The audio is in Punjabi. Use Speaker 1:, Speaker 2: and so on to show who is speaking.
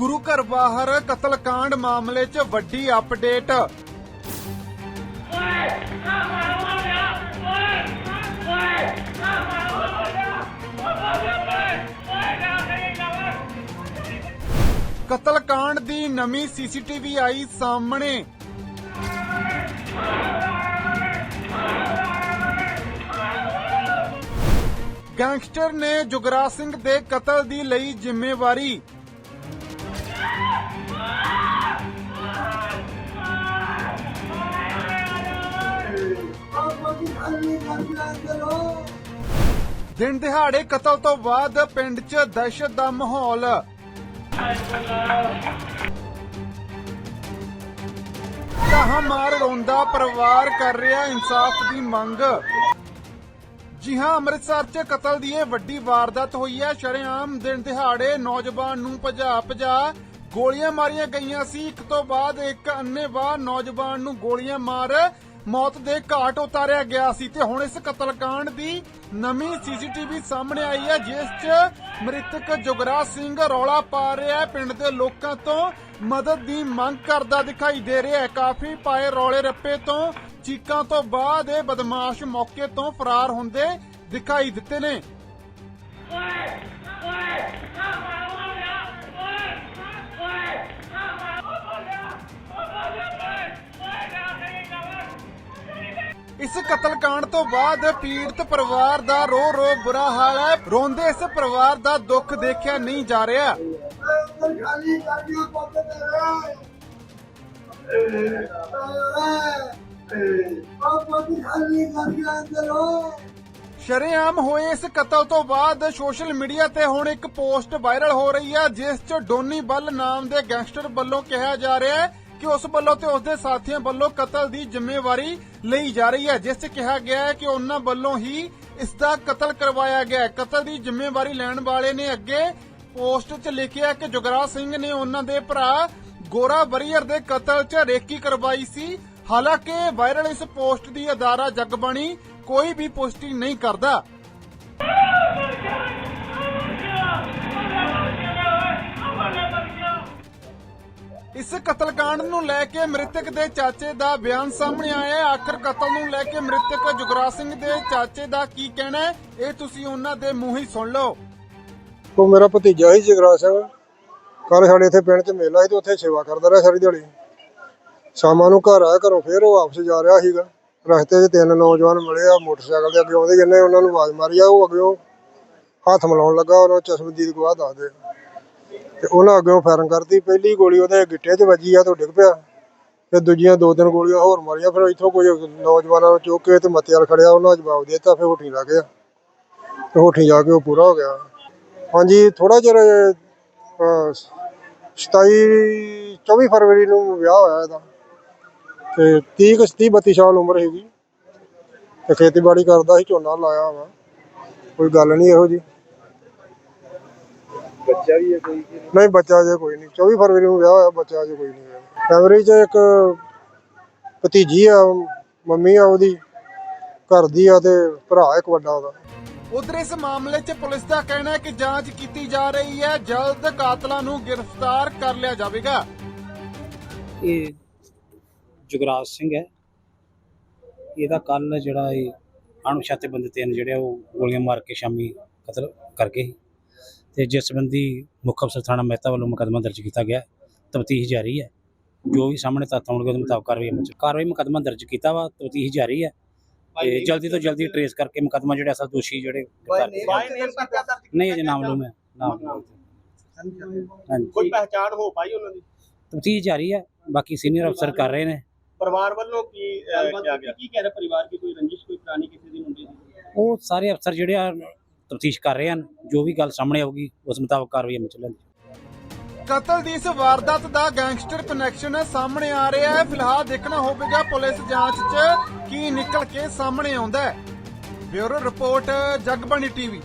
Speaker 1: ਗੁਰੂ ਘਰ ਬਾਹਰ ਕਤਲ ਕਾਂਡ ਮਾਮਲੇ 'ਚ ਵੱਡੀ ਅਪਡੇਟ ਕਤਲ ਕਾਂਡ ਦੀ ਨਵੀਂ ਸੀਸੀਟੀਵੀ ਆਈ ਸਾਹਮਣੇ। ਗੈਂਗਸਟਰ ਨੇ ਜੁਗਰਾਜ ਸਿੰਘ ਦੇ ਕਤਲ ਦੀ ਲਈ ਜ਼ਿੰਮੇਵਾਰੀ। ਦਿਨ ਦਿਹਾੜੇ ਕਤਲ ਤੋਂ ਬਾਅਦ ਪਿੰਡ 'ਚ ਦਹਿਸ਼ਤ ਦਾ ਮਾਹੌਲ। ਕਹਾ ਮਾਰ ਰੋਂਦਾ ਪਰਿਵਾਰ ਕਰ ਰਿਹਾ ਇਨਸਾਫ ਦੀ ਮੰਗ। ਜੀ ਹਾਂ, ਅੰਮ੍ਰਿਤਸਰ 'ਚ ਕਤਲ ਦੀ ਇਹ ਵੱਡੀ ਵਾਰਦਾਤ ਹੋਈ ਹੈ। ਸ਼ਰੇਆਮ ਦਿਨ ਦਿਹਾੜੇ ਨੌਜਵਾਨ ਨੂੰ ਭਜਾ ਭਜਾ ਗੋਲੀਆਂ ਮਾਰੀਆਂ ਗਈਆਂ ਸੀ। ਇੱਕ ਤੋਂ ਬਾਅਦ ਇੱਕ ਅੰਨੇਵਾਹ ਨੌਜਵਾਨ ਨੂੰ ਗੋਲੀਆਂ ਮਾਰ ਮੌਤ ਦੇ ਘਾਟ ਉਤਾਰਿਆ ਗਿਆ ਸੀ ਤੇ ਹੁਣ ਇਸ ਕਤਲकांड ਦੀ ਨਵੀਂ ਸੀਸੀਟੀਵੀ ਸਾਹਮਣੇ ਆਈ ਹੈ, ਜਿਸ 'ਚ ਮ੍ਰਿਤਕ ਜੁਗਰਾਜ ਸਿੰਘ ਰੌਲਾ ਪਾ ਰਿਹਾ ਪਿੰਡ ਦੇ ਲੋਕਾਂ ਤੋਂ ਮਦਦ ਦੀ ਮੰਗ ਕਰਦਾ ਦਿਖਾਈ ਦੇ ਰਿਹਾ ਹੈ। ਕਾਫੀ ਪਾਏ ਰੌਲੇ ਰੱਪੇ ਤੋਂ ਚੀਕਾਂ ਤੋਂ ਬਾਅਦ ਇਹ ਬਦਮਾਸ਼ ਮੌਕੇ ਤੋਂ ਫਰਾਰ ਹੁੰਦੇ ਦਿਖਾਈ ਦਿੱਤੇ ਨੇ। ਇਸ ਕਤਲकांड ਤੋਂ ਬਾਅਦ ਪੀੜਤ ਪਰਿਵਾਰ ਦਾ ਰੋ ਰੋ ਬੁਰਾ ਹਾਲ ਹੈ। ਰੋਂਦੇ ਇਸ ਪਰਿਵਾਰ ਦਾ ਦੁੱਖ ਦੇਖਿਆ ਨਹੀਂ ਜਾ ਰਿਹਾ। ਸ਼ਰੇਆਮ ਹੋਏ ਇਸ ਕਤਲ ਤੋਂ ਬਾਅਦ ਸੋਸ਼ਲ ਮੀਡੀਆ ਤੇ ਹੁਣ ਇੱਕ ਪੋਸਟ ਵਾਇਰਲ ਹੋ ਰਹੀ ਹੈ, ਜਿਸ 'ਚ ਡੋਨੀ ਬੱਲ ਨਾਮ ਦੇ ਗੈਂਗਸਟਰ ਵੱਲੋਂ ਕਿਹਾ ਜਾ ਰਿਹਾ ਹੈ ਕਿ ਉਸ ਵੱਲੋਂ ਤੇ ਉਸ ਦੇ ਸਾਥੀਆਂ ਵੱਲੋਂ ਕਤਲ ਦੀ ਜ਼ਿੰਮੇਵਾਰੀ ਲਈ ਜਾ ਰਹੀ ਹੈ, ਜਿਸ 'ਚ ਕਿਹਾ ਗਿਆ ਹੈ ਕਿ ਉਹਨਾਂ ਵੱਲੋਂ ਹੀ ਇਸ ਦਾ ਕਤਲ ਕਰਵਾਇਆ ਗਿਆ ਹੈ। ਕਤਲ ਦੀ ਜ਼ਿੰਮੇਵਾਰੀ ਲੈਣ ਵਾਲੇ ਨੇ ਅੱਗੇ ਪੋਸਟ 'ਚ ਲਿਖਿਆ ਕਿ ਜੁਗਰਾਜ ਸਿੰਘ ਨੇ ਉਹਨਾਂ ਦੇ ਭਰਾ ਗੋਰਾ ਬਰੀਅਰ ਦੇ ਕਤਲ 'ਚ ਰੇਕੀ ਕਰਵਾਈ ਸੀ। ਹਾਲਾਂਕਿ ਵਾਇਰਲ ਇਸ ਪੋਸਟ ਦੀ ਅਦਾਰਾ ਜਗਬਾਣੀ ਕੋਈ ਵੀ ਪੁਸ਼ਟੀ ਨਹੀਂ ਕਰਦਾ। ਇਸ ਕਤਲकांड ਨੂੰ ਲੈ ਕੇ ਮ੍ਰਿਤਕ ਦੇ ਚਾਚੇ ਦਾ ਬਿਆਨ ਸਾਹਮਣੇ ਆਇਆ ਹੈ। ਆਖਰ ਕਤਲ ਨੂੰ ਲੈ ਕੇ ਮ੍ਰਿਤਕ ਜੁਗਰਾਜ ਸਿੰਘ ਦੇ ਚਾਚੇ ਦਾ ਕੀ ਕਹਿਣਾ ਹੈ? ਇਹ ਤੁਸੀਂ ਉਹਨਾਂ ਦੇ ਮੂੰਹ ਹੀ ਸੁਣ ਲਓ।
Speaker 2: ਉਹ ਮੇਰਾ ਭਤੀਜਾ ਸੀ ਜਗਰਾਜ ਸਿੰਘ। ਕੱਲ ਸਾਡੇ ਇੱਥੇ ਪਿੰਡ 'ਚ ਮੇਲਾ ਸੀ ਤੇ ਉੱਥੇ ਸੇਵਾ ਕਰਦਾ ਰਿਹਾ ਸਾਰੀ ਦਿਹਾੜੀ। ਸ਼ਾਮਾਂ ਨੂੰ ਘਰ ਆਇਆ ਘਰੋਂ ਫੇਰ ਉਹ ਵਾਪਸ ਜਾ ਰਿਹਾ ਸੀਗਾ। ਰਸਤੇ 'ਚ ਤਿੰਨ ਨੌਜਵਾਨ ਮਿਲੇ ਆ, ਮੋਟਰਸਾਈਕਲ ਦੇ ਅੱਗੇ ਆਉਂਦੇ ਜਿੰਨੇ ਉਹਨਾਂ ਨੂੰ ਆਵਾਜ਼ ਮਾਰੀ ਆ, ਉਹ ਅੱਗੇ ਹੱਥ ਮਿਲਾਉਣ ਲੱਗਾ, ਉਹਨਾਂ ਨੂੰ ਚਸ਼ਮਦੀਦ ਗਵਾਹ ਦੱਸਦੇ ਤੇ ਉਹਨਾਂ ਅੱਗੇ ਫਾਇਰਿੰਗ ਕਰਤੀ। ਪਹਿਲੀ ਗੋਲੀ ਉਹਦੇ ਗਿੱਟੇ 'ਚ ਵੱਜੀ ਆ ਤੇ ਡਿੱਗ ਪਿਆ। ਤੇ ਦੂਜੀਆਂ ਦੋ ਤਿੰਨ ਗੋਲੀਆਂ ਹੋਰ ਮਾਰੀਆਂ। ਫਿਰ ਇੱਥੋਂ ਕੋਈ ਨੌਜਵਾਨਾਂ ਨੂੰ ਚੁੱਕ ਕੇ ਤੇ ਮੱਤੇ ਵਾਲ ਖੜਿਆ ਉਹਨਾਂ ਜਵਾਬ ਦੇ ਦਿੱਤਾ ਫਿਰ ਹੋਠੀ ਲੱਗ ਗਿਆ ਤੇ ਹੋਠੀ ਜਾ ਕੇ ਉਹ ਪੂਰਾ ਹੋ ਗਿਆ। ਹਾਂਜੀ ਥੋੜਾ ਚਿਰ ਅਹ, 27 24 ਫਰਵਰੀ ਨੂੰ ਵਿਆਹ ਹੋਇਆ ਇਹਦਾ। ਤੇ 30 ਕੁ 30 32 ਸਾਲ ਉਮਰ ਹੈਗੀ ਤੇ ਖੇਤੀਬਾੜੀ ਕਰਦਾ ਸੀ ਝੋਨਾ ਲਾਇਆ ਵਾ। ਕੋਈ ਗੱਲ ਨਹੀਂ ਇਹੋ ਜੀ
Speaker 3: ਬੱਚਾ ਵੀ ਹੈ ਕੋਈ ਕਿ
Speaker 2: ਨਹੀਂ? ਬੱਚਾ ਜੇ ਕੋਈ ਨਹੀਂ। 24 ਫਰਵਰੀ ਨੂੰ ਵਿਆਹ ਹੋਇਆ ਬੱਚਾ ਜੇ ਕੋਈ ਨਹੀਂ ਹੋਇਆ। ਫੈਮਿਲੀ 'ਚ ਇੱਕ ਭਤੀਜੀ ਆ ਮੰਮੀ ਆ ਉਹਦੀ ਘਰ ਦੀ ਆ ਤੇ ਭਰਾ ਇੱਕ ਵੱਡਾ ਉਹਦਾ।
Speaker 1: ਉਧਰ ਇਸ ਮਾਮਲੇ 'ਚ ਪੁਲਿਸ ਦਾ ਕਹਿਣਾ ਹੈ ਕਿ ਜਾਂਚ ਕੀਤੀ ਜਾ ਰਹੀ ਹੈ ਜਲਦ ਕਾਤਲਾਂ ਨੂੰ ਗ੍ਰਿਫਤਾਰ ਕਰ ਲਿਆ ਜਾਵੇਗਾ।
Speaker 4: ਇਹ ਜੁਗਰਾਜ ਸਿੰਘ ਹੈ। ਇਹਦਾ ਕੱਲ ਜਿਹੜਾ ਇਹ ਅਣਪਛਾਤੇ ਬੰਦੇ ਤਿੰਨ ਜਿਹੜੇ ਆ ਉਹ ਗੋਲੀਆਂ ਮਾਰ ਕੇ ਸ਼ਾਮੀ ਕਤਲ ਕਰ ਗਏ ਸੀ ਤੇ ਜਿਸ ਸੰਬੰਧੀ ਮੁੱਖ ਅਫਸਰ ਥਾਣਾ ਮਹਿਤਾ ਵੱਲੋਂ ਮੁਕੱਦਮਾ ਦਰਜ ਕੀਤਾ ਗਿਆ ਤਫਤੀਸ਼ ਜਾਰੀ ਹੈ। ਜੋ ਵੀ ਸਾਹਮਣੇ ਤੱਥ ਆਉਣਗੇ ਉਹਦੇ ਮੁਤਾਬਕ ਕਾਰਵਾਈ ਚ ਕਾਰਵਾਈ ਮੁਕੱਦਮਾ ਦਰਜ ਕੀਤਾ ਵਾ ਤਫਤੀਸ਼ ਜਾਰੀ ਹੈ। ਤੇ ਜਲਦੀ ਤੋਂ ਜਲਦੀ ਟਰੇਸ ਕਰਕੇ ਮੁਕੱਦਮਾ ਜਿਹੜੇ ਅਸਲ ਦੋਸ਼ੀ ਜਿਹੜੇ ਨਹੀਂ ਅਜੇ ਨਾਮ ਲੂਮ ਹੈ ਨਾਮ
Speaker 3: ਕੋਈ ਪਹਿਚਾਣ ਹੋ ਪਾਈ ਉਹਨਾਂ ਦੀ?
Speaker 4: ਤਫਤੀਸ਼ ਜਾਰੀ ਹੈ ਬਾਕੀ ਸੀਨੀਅਰ ਅਫਸਰ ਕਰ ਰਹੇ ਨੇ।
Speaker 3: ਪਰਿਵਾਰ ਵੱਲੋਂ ਕੀ ਕੀ ਕਹਿ ਰਿਹਾ? ਪਰਿਵਾਰ ਕੀ ਕੋਈ ਰੰਜਿਸ਼ ਕੋਈ ਪੁਰਾਣੀ ਕਿਸੇ ਦੀ ਹੁੰਦੀ ਸੀ
Speaker 4: ਉਹ ਸਾਰੇ ਅਫਸਰ ਜਿਹੜੇ ਆ ਤਫਤੀਸ਼ ਕਰ ਰਹੇ ਹਨ, ਜੋ ਵੀ ਗੱਲ ਸਾਹਮਣੇ ਆਊਗੀ, ਉਸ ਮੁਤਾਬਕ ਕਾਰਵਾਈ ਅਮਲ ਚ ਲੈਂਦੇ
Speaker 1: ਕਤਲ ਦੀ ਇਸ ਵਾਰਦਾਤ ਦਾ ਗੈਂਗਸਟਰ ਕਨੈਕਸ਼ਨ ਸਾਹਮਣੇ ਆ ਰਿਹਾ ਹੈ। ਫਿਲਹਾਲ ਦੇਖਣਾ ਹੋਵੇਗਾ ਪੁਲਿਸ ਜਾਂਚ 'ਚ ਕੀ ਨਿਕਲ ਕੇ ਸਾਹਮਣੇ ਆਉਂਦਾ ਹੈ। Bureau report, Jagbani TV.